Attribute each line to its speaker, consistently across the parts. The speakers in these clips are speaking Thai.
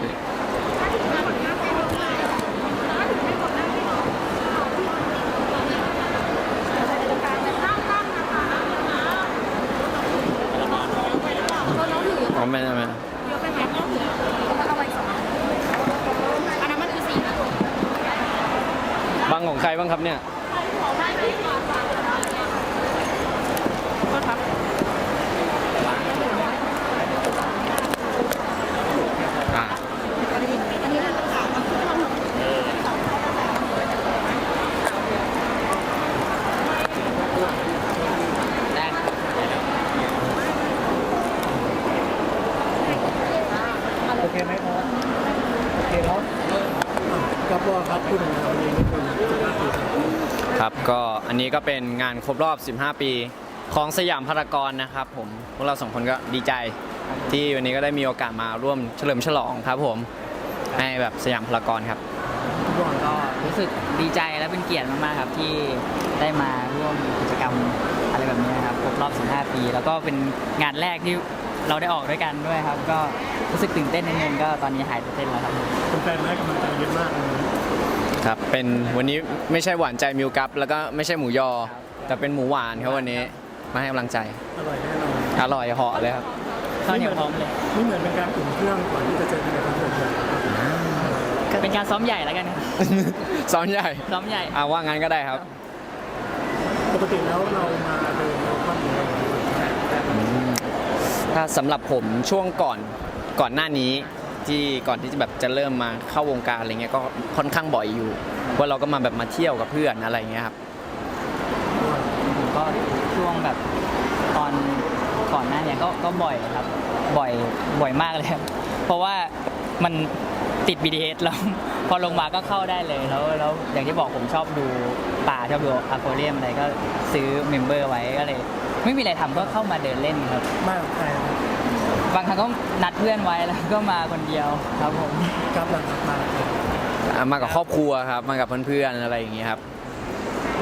Speaker 1: ซื้อได้ครับพี่
Speaker 2: เราถือ
Speaker 1: อ๋อไม่ไม่ไม่
Speaker 2: เยอะไปไหมเราถือแล้วเอาไว้องอันนั้นมันคือสี
Speaker 1: บังของใครบ้างครับเนี่ย
Speaker 2: โทษครับ
Speaker 1: อ่า
Speaker 2: อันนี้อันนี้เราถามว่า
Speaker 3: โอเคไหมครับโอเคเนาะกับว่าครับพูดถึงงานวันนี้นิดนึงสิบห้าปีครับ
Speaker 1: ครับก็อันนี้ก็เป็นงานครบรอบ 15 ปีของสยามพารากอนนะครับผมพวกเราสองคนก็ดีใจที่วันนี้ก็ได้มีโอกาสมาร่วมเฉลิมฉลองครับผมให้แบบสยามพารากอนครับ
Speaker 4: ก็รู้สึกดีใจและเป็นเกียรติมากๆครับที่ได้มาร่วมกิจกรรมอะไรแบบนี้นะครับครบรอบ 15 ปี แล้วก็เป็นงานแรกที่เราได้ออกด้วยกันด้วยครับ ก็รู้สึกตื่นเต้นนิดนึงก็ตอนนี้หายตื่นเต้นแล้วครับ
Speaker 3: คุณแฟนมาให้กำลังใจเยอะมากเลย
Speaker 1: ครับเป็นวันนี้ไม่ใช่หวานใจมิวกัปแล้วก็ไม่ใช่หมูยอ แต่เป็นหมูหวานครับวันนี้มาให้กำลังใจ
Speaker 3: อร่อยแน่นอน
Speaker 1: อร่อยเหาะเลยครับ
Speaker 4: ข้าวเหนียวพร้อมเลย
Speaker 3: นี่เหมือนเป็นการอุ่นเครื่องก่อนที่จะเจอกันในคอนเสิร์ตใหญ่ครับ
Speaker 4: เป็นการซ้อมใหญ่แล้วกันครับ
Speaker 1: ซ้อนใหญ่
Speaker 4: ซ้อมใหญ่
Speaker 1: อ่าว่างั้นก็ได้ครับ
Speaker 3: ปกติแล้วเรามาเดินเราก็มีอะไรอย่างเงี้ย
Speaker 1: ถ้าสำหรับผมช่วงก่อนก่อนหน้านี้ ที่ก่อนที่จะแบบจะเริ่มมาเข้าวงการอะไรเงี้ยก็ค่อนข้างบ่อยอยู่ ว่าเราก็มาแบบมาเที่ยวกับเพื่อนอะไรเงี้ยครับ
Speaker 4: ผมก็ช่วงแบบตอนก่อนหน้าเนี้ก็ก็บ่อยครับบ่อยบ่อยมากเลยครับเพราะว่ามันติด BTS แล้วพอลงมาก็เข้าได้เลยแล้วแล้วอย่างที่บอกผมชอบดูป่าชอบดูอะควาเรียมอะไรก็ซื้อเมมเบอร์ไว้ก็เลย ไม่มีอะไรทำก็เข้ามาเดินเล่นครับ
Speaker 3: มากใครครั บ
Speaker 4: บางครั้งก็นัดเพื่อนไว้แล้วก็มาคนเดียวครับผม
Speaker 3: กับหลังมา
Speaker 1: อ่ามากับครอบครัวครับ มากับเพื่อนๆอะไรอย่างเงี้ยครับ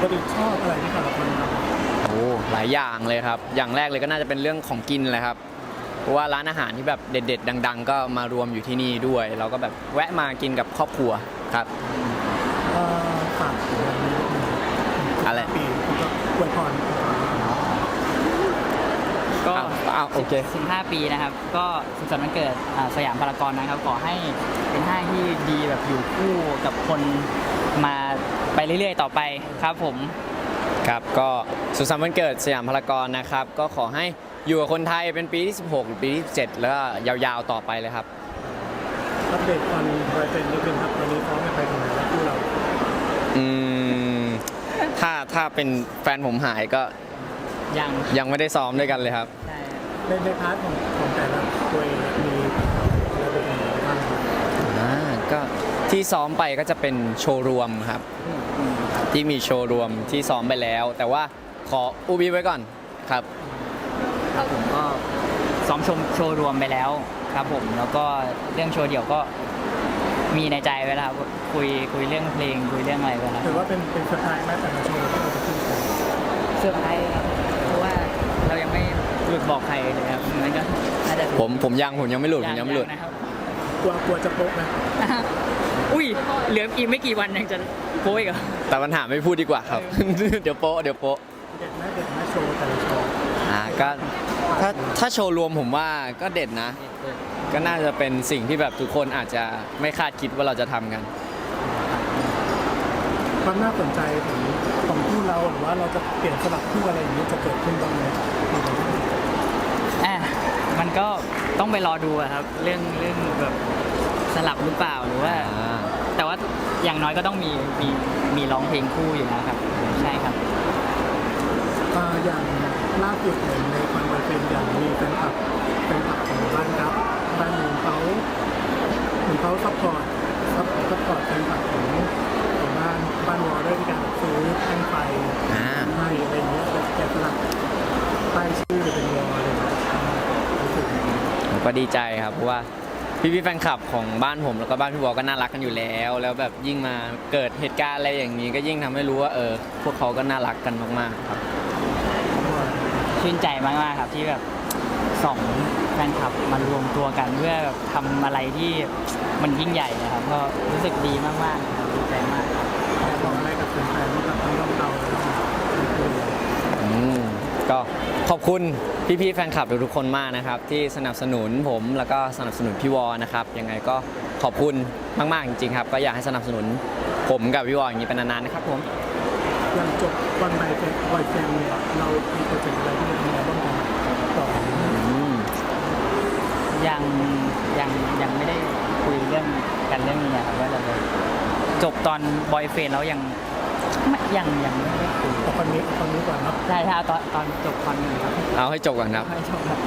Speaker 3: ปกติชอบอะไรที่แต่ละคนทำ
Speaker 1: โอ้หลายอย่างเลยครับ อย่างแรกเลยก็น่าจะเป็นเรื่องของกินแหละครับ เพราะว่าร้านอาหารที่แบบเด็ด ๆ ดัง ๆ ก็มารวมอยู่ที่นี่ด้วย เราก็แบบแวะมากินกับครอบครัวครับ
Speaker 3: เอ่อฝากถึงวันนี้นิดนึง
Speaker 1: อะไร
Speaker 3: ปีคุณก็อวยพร
Speaker 4: ก็
Speaker 1: อ้าวอ้าวโอเค
Speaker 4: 15 ปีนะครับ ก็สุขสันต์วันเกิดอ่าสยามพารากอนนะครับ ขอให้เป็นห้างที่ดีแบบอยู่คู่กับคนมาไปเรื่อยๆ ต่อไปครับผม
Speaker 1: ครับ ก็สุขสันต์วันเกิดสยามพารากอนนะครับ ก็ขอให้อยู่กับคนไทยเป็นปีที่ 16 หรือปีที่ 17 แล้วก็ยาวๆต่อไปเลยครับ
Speaker 3: อัปเดตวันรายเป็นนิดนึงครับตอนนี้พร้อมจะไปถึงไหนแล้วคู่เรา
Speaker 1: อืม ถ้าถ้าเป็นแฟนผมหายก็
Speaker 4: ยัง
Speaker 1: ยังไม่ได้ซ้อมด้วยกันเลยครับ
Speaker 4: ใช่
Speaker 3: ในในพาร์ทของของแต่ละตัวเองมีระเบียบยังไงบ้างครับ
Speaker 1: อ่าก็ที่ซ้อมไปก็จะเป็นโชว์รวมครับ ที่มีโชว์รวมที่ซ้อมไปแล้ว แต่ว่าขออุบีไว้ก่อนครับ
Speaker 4: ครับผมก็ซ้อมชมโชว์รวมไปแล้วครับผมแล้วก็เรื่องโชว์เดี่ยวก็มีในใจไว้แล้วครับคุยคุยเรื่องเพลงคุยเรื่องอะไรไว้แล้ว
Speaker 3: ถือว่าเป็นเป็นสไตล์แม้แต่ละโชว์ที่เราจะขึ้นไป
Speaker 4: เซอร์ไพรส์ครับเพราะว่าเรายังไม่ หลุดบอกใครเลยครับมันก็น่าจะ
Speaker 1: ผมผมยังผมยังไม่หลุดผมยังไม่หลุด
Speaker 4: นะครับ
Speaker 3: กลัวกลัวจะโป๊ะนะ
Speaker 4: อุ้ยเหลืออีกไม่กี่วันยังจะโป้ยเหรอ
Speaker 1: แต่ปัญหาไม่พูดดีกว่าครับ เดี๋ยวโป๊ะเดี๋ยวโป๊ะ
Speaker 3: เด็ดไหมเด็ดไหมโชว์แต่ละโชว์
Speaker 1: อ่าก็ถ้าถ้าโชว์รวมผมว่าก็เด็ดนะ ก็น่าจะเป็นสิ่งที่แบบทุกคนอาจจะไม่คาดคิดว่าเราจะทำกัน
Speaker 3: ความน่าสนใจของของคู่เราหรือว่าเราจะเปลี่ยนสลับคู่อะไรอย่างนี้จะเกิดขึ้นบ้างไหม
Speaker 4: อะมันก็ต้องไปรอดูอะครับ เรื่องเรื่องแบบสลับหรือเปล่าหรือว่าแต่ว่าอย่างน้อยก็ต้องมีมีมีร้องเพลงคู่อยู่นะครับ ใช่ครับ
Speaker 3: อ่าอย่างล่าสุดเห็นในคอนเวอร์เซนอย่าง
Speaker 1: ดีใจครับเพราะว่าพี่พี่ๆแฟนคลับของบ้านผมแล้วก็บ้านพี่วอก็น่ารักกันอยู่แล้ว แล้วแบบยิ่งมาเกิดเหตุการณ์อะไรอย่างนี้ ก็ยิ่งทำให้รู้ว่าเออพวกเขาก็น่ารักกันมาก ๆ ครับ
Speaker 4: ชื่นใจมากๆครับที่แบบสองแฟนคลับมารวมตัวกันเพื่อแบบทำอะไรที่มันยิ่งใหญ่นะครับก็รู้สึกดีมากๆนะครับดีใจมากครับ
Speaker 3: อยากบอกอะไรกับแฟนๆว่ากับทั้งเราแล้วก็คือ
Speaker 1: อืมก็ขอบคุณ พี่ๆแฟนคลับทุกๆคนมากนะครับ ที่สนับสนุนผมแล้วก็สนับสนุนพี่วอนะครับยังไงก็ขอบคุณมากๆจริงๆครับ ก็อยากให้สนับสนุนผมกับพี่วออย่างนี้เป็นนานๆนะครับผม
Speaker 3: อย่างจบวันใบเป็นบอยเฟนเนี่ยเรามีโปรเจกต์อะไรที่จะทำงานร่วมกันต่อ
Speaker 1: อืม
Speaker 4: ยังยังยังไม่ได้คุยเรื่องกันเรื่องนี้ครับว่าจะจบตอนบอยเฟนแล้วยัง ไม่ยังยังไม่ได้คุย
Speaker 3: เอาคนนี้เอาคนนี้ก่อนเนาะ
Speaker 4: ใช่ใช่เอาตอนตอนจบคอนนี้ครับ
Speaker 1: เอาให้จบก่อนครับ
Speaker 4: ไม่จบครับ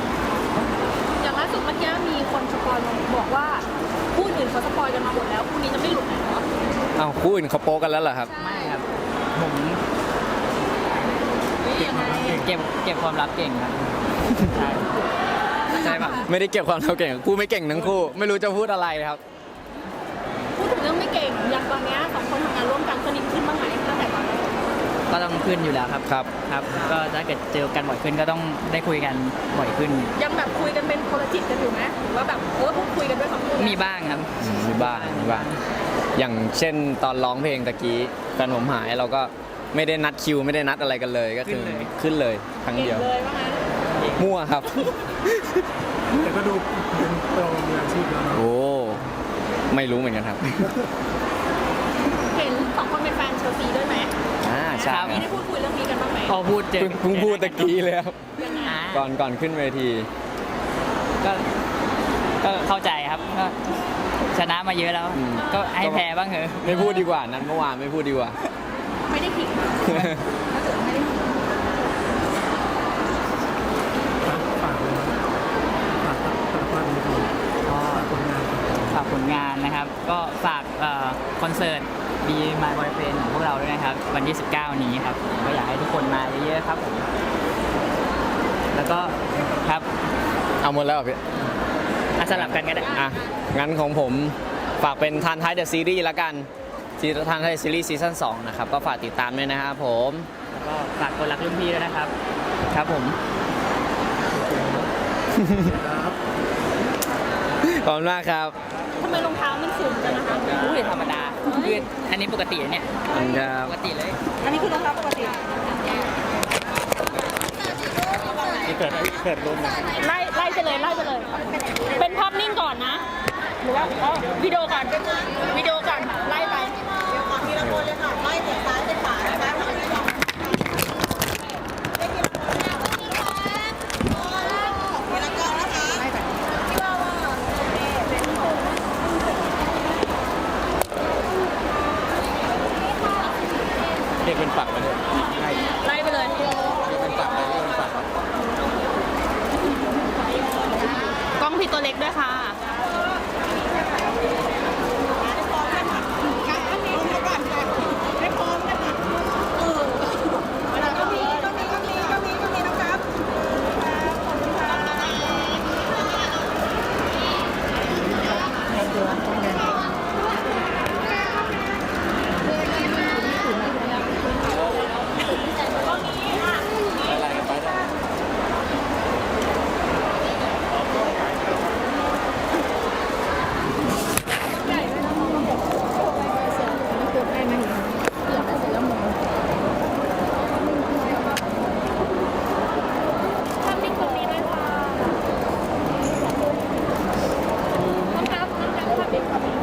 Speaker 2: อย่างล่าสุดเมื่อกี้มีคนสปอยมาบอกว่าคู่อื่นเขาสปอยกันมาหมดแล้วคู่นี้จะไม่หลุดไหนเหรอ
Speaker 1: เอาคู่อื่นเขาโป๊กันแล้วเหรอครับ
Speaker 4: ไม่ครับผม
Speaker 2: นี่ยังไง
Speaker 4: เก็บเก็บความลับเก่งครับใช่ใช่ปะ
Speaker 1: ไม่ได้เก็บความเราเก่งคู่ไม่เก่งทั้งคู่ ไม่รู้จะพูดอะไรครับ
Speaker 2: พูดถึงเรื่องไม่เก่งอย่างตอนเนี้ยสองคนทำงานร่วมกันสนิทขึ้นบ้างไหม
Speaker 4: ก็ต้องขึ้นอยู่แล้วครับ
Speaker 1: ครับ
Speaker 4: ครับ ก็ถ้าเกิดเจอกันบ่อยขึ้นก็ต้องได้คุยกันบ่อยขึ้น
Speaker 2: ยังแบบคุยกันเป็นคนละจิตกันอยู่ไหมหรือว่าแบบเออพูดคุยกันด้วยคำพูด
Speaker 4: มีบ้างครับ
Speaker 1: มีบ้างมีบ้าง อย่างเช่นตอนร้องเพลงตะกี้แฟนผมหายเราก็ไม่ได้นัดคิว ไม่ได้นัดอะไรกันเลยก็คือ
Speaker 4: ขึ้นเลย
Speaker 1: ขึ้นเลยครั้ง
Speaker 2: เก่ง
Speaker 1: เดียว
Speaker 2: เลยว่างั้น
Speaker 1: มั่วครับ
Speaker 3: แต่ก็ดูเป็นโปรมืออาชีพแล้วเนาะ
Speaker 1: โอ้ไม่รู้เหมือนกันครับ
Speaker 2: เห็นสองคนเป็นแฟนเชลซีด้วยไหม
Speaker 1: อ่า ใช่
Speaker 4: ครับ
Speaker 2: มีได้พูดคุยเรื่องนี้กันบ้างไหม
Speaker 4: พอพูดเจอ
Speaker 1: เพิ่งเพิ่งพูดตะกี้เลยครับ
Speaker 2: ยังไง
Speaker 4: อ่า
Speaker 1: ก่อนก่อนขึ้นเวที
Speaker 4: ก็ก็เข้าใจครับก็ชนะมาเยอะแล้ว
Speaker 1: อืม
Speaker 4: ก็ให้แพ้บ้างเถอะ
Speaker 1: ไม่พูดดีกว่านั้นเมื่อวานไม่พูดดีกว่า
Speaker 2: ไม่ได้ขิงถ้าเกิดไม่ได้ขิง
Speaker 3: ฝากเลยนะฝากฝากฝากดีดี
Speaker 4: ก็
Speaker 3: ฝากผลงานครับ
Speaker 4: ฝากผลงานนะครับ ก็ฝากเอ่อคอนเสิร์ต Be My Boyfriend ของพวกเราด้วยนะครับ วันที่ 19 นี้ครับผมก็อยากให้ทุกคนมาเยอะๆครับผมแล้วก็ครับ
Speaker 1: เอาหมดแล้วเหรอพี่
Speaker 4: อะสลับกันก็ได้
Speaker 1: อะงั้นของผมฝากเป็นทานท้ายเดอะซีรีส์ละกันซีทานท้ายซีรีส์ซีซั่น2นะครับก็ฝากติดตามด้วยนะครับผม
Speaker 4: แล้วก็ฝากคนรักรุ่นพี่ด้วยนะครับครับผม
Speaker 3: ครับ
Speaker 1: ขอบคุณมากครับ
Speaker 2: ทำไมรองเท้ามันสูงจังนะคะ
Speaker 4: อุ้ยธรรมดาคืออันนี้ปกตินะเนี่ย
Speaker 1: ขอบคุณครับ
Speaker 4: ปกติเลย
Speaker 2: อันนี้คือรองเท้าปกติ
Speaker 3: เกิดเกิดลม
Speaker 2: ไล่ไล่ไปเลยไล่ไปเลย เป็นภาพนิ่งก่อนนะ หรือว่าอ๋อวิดีโอก่อนวิดีโอก่อนไล่ไปทีละคนเลยค่ะไล่จากซ้ายไปขวานะคะไล่ไป
Speaker 1: เป็นปักไปเลย
Speaker 2: เป็
Speaker 1: นปักเลยเป็นปัก
Speaker 2: กล้องพี่ตัวเล็กด้วยค่ะ ภาพนิ่งตรงนี้ด้วยค่ะน้องครับน้องครับภาพนิ่งตรงนี้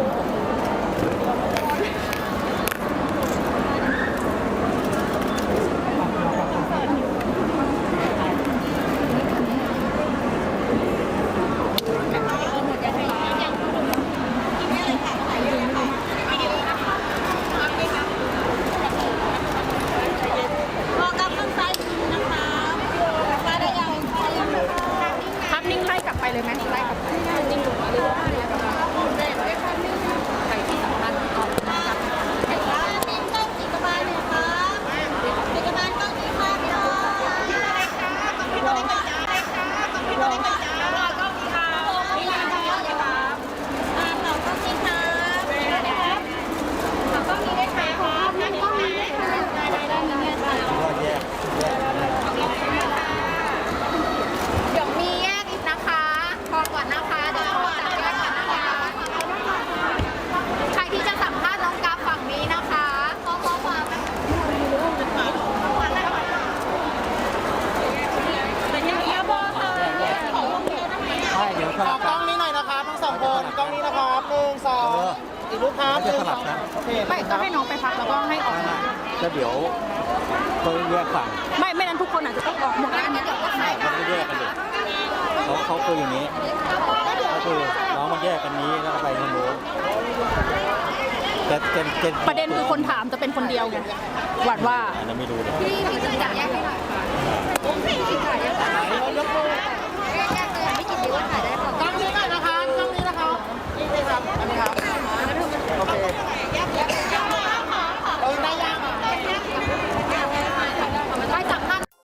Speaker 2: ภาพนิ่งไล่กลับไป เลยไหมไล่กลับไปภาพนิ่งหรือว่า ลูกครับ
Speaker 5: จะสลับนะ
Speaker 2: ไม่ก็ให้น้องไปพักแล้วก็ให้ออกมา
Speaker 5: ก็เดี๋ยวก็แยกฝั่ง
Speaker 2: ไม่ไม่นั้นทุกคนอาจจะต้องออกหมดแล้วอันนี้ก็ใช่
Speaker 5: มันก็แยกกันเลยเขาเขาคืออย่างนี้ก็คือน้องมันแยกกันนี้แล้วไปทางโน้น
Speaker 2: ประเด็นคือคนถามจะเป็นคนเดียวไงหวัดว่า
Speaker 5: อันนั้นไม่รู้เลย
Speaker 2: พี่พี่จับแยกให้หน่อยพี่จับแยกให้ห
Speaker 5: น่อยแยกเล
Speaker 6: ยไม่กินเยอะขายได้ป
Speaker 2: ่ะตอนนี้ก่อนนะคะตอนนี้นะคะนี่ครับอันนี้ครับ after